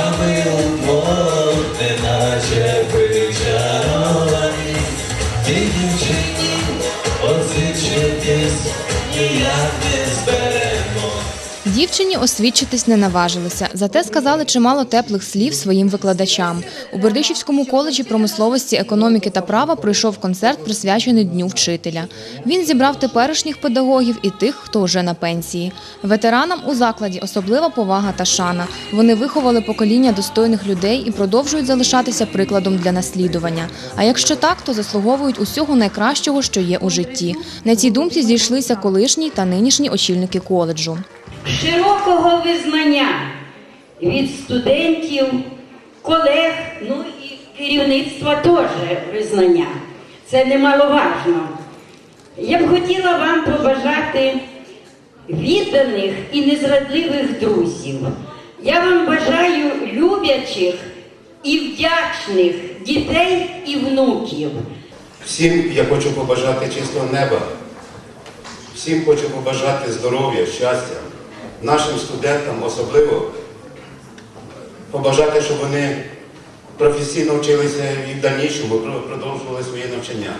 а ми удвох, неначе причаровані, ті дівчині освічитись ніяк. Дівчині освідчитись не наважилися, зате сказали чимало теплих слів своїм викладачам. У Бердичівському коледжі промисловості, економіки та права пройшов концерт, присвячений Дню вчителя. Він зібрав теперішніх педагогів і тих, хто вже на пенсії. Ветеранам у закладі особлива повага та шана. Вони виховали покоління достойних людей і продовжують залишатися прикладом для наслідування. А якщо так, то заслуговують усього найкращого, що є у житті. На цій думці зійшлися колишні та нинішні очільники коледжу. Широкого визнання від студентів, колег, ну і керівництва теж визнання. Це немаловажно. Я б хотіла вам побажати відданих і незрадливих друзів. Я вам бажаю любячих і вдячних дітей і внуків. Всім я хочу побажати чистого неба. Всім хочу побажати здоров'я, щастя. Нашим студентам особливо побажати, щоб вони професійно вчилися і в дальнішому про- продовжували своє навчання.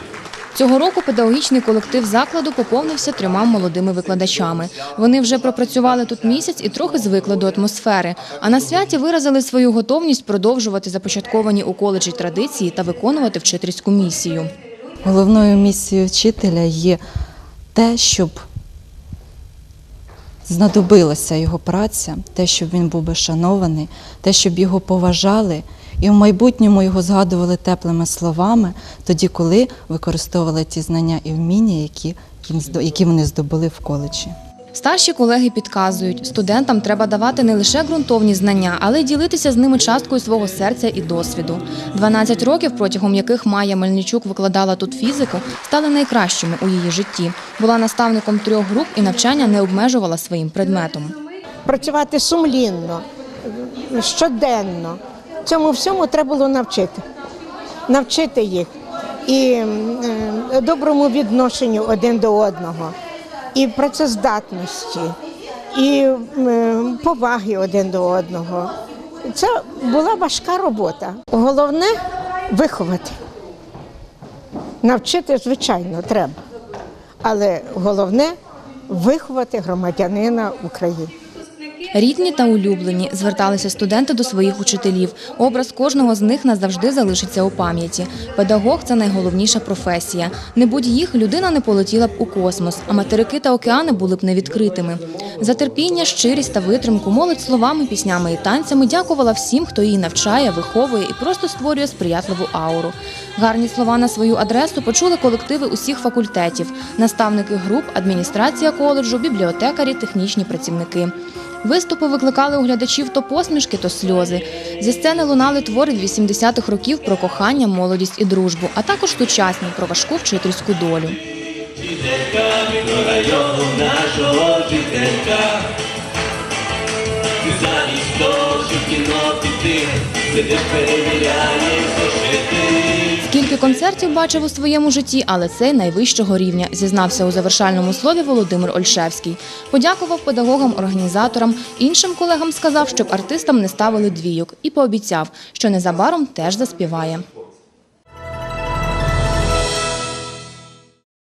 Цього року педагогічний колектив закладу поповнився трьома молодими викладачами. Вони вже пропрацювали тут місяць і трохи звикли до атмосфери. А на святі виразили свою готовність продовжувати започатковані у коледжі традиції та виконувати вчительську місію. Головною місією вчителя є те, щоб знадобилася його праця, те, щоб він був би шанований, те, щоб його поважали, і в майбутньому його згадували теплими словами, тоді, коли використовували ті знання і вміння, які, які вони здобули в коледжі. Старші колеги підказують, студентам треба давати не лише ґрунтовні знання, але й ділитися з ними часткою свого серця і досвіду. 12 років, протягом яких Майя Мельничук викладала тут фізику, стали найкращими у її житті. Була наставником трьох груп і навчання не обмежувала своїм предметом. працювати сумлінно, щоденно. Цьому всьому треба було навчити. Навчити їх і е, доброму відношенню один до одного, і працездатності, і поваги один до одного. Це була важка робота. Головне виховати. Навчити, звичайно, треба. Але головне виховати громадянина України. Рідні та улюблені зверталися студенти до своїх учителів. Образ кожного з них назавжди залишиться у пам'яті. Педагог це найголовніша професія. Не будь їх, людина не полетіла б у космос, а материки та океани були б невідкритими. За терпіння, щирість та витримку молодь словами, піснями і танцями дякувала всім, хто її навчає, виховує і просто створює сприятливу ауру. Гарні слова на свою адресу почули колективи усіх факультетів, наставники груп, адміністрація коледжу, бібліотекарі, технічні працівники. Виступи викликали у глядачів то посмішки, то сльози. Зі сцени лунали твори 80-х років про кохання, молодість і дружбу, а також сучасні про важку вчительську долю. Ти замість того, щоб кіно піти, сидиш перевіряєш зошити. Скільки концертів бачив у своєму житті, але це найвищого рівня, зізнався у завершальному слові Володимир Ольшевський. Подякував педагогам, організаторам, іншим колегам сказав, щоб артистам не ставили двійок, і пообіцяв, що незабаром теж заспіває.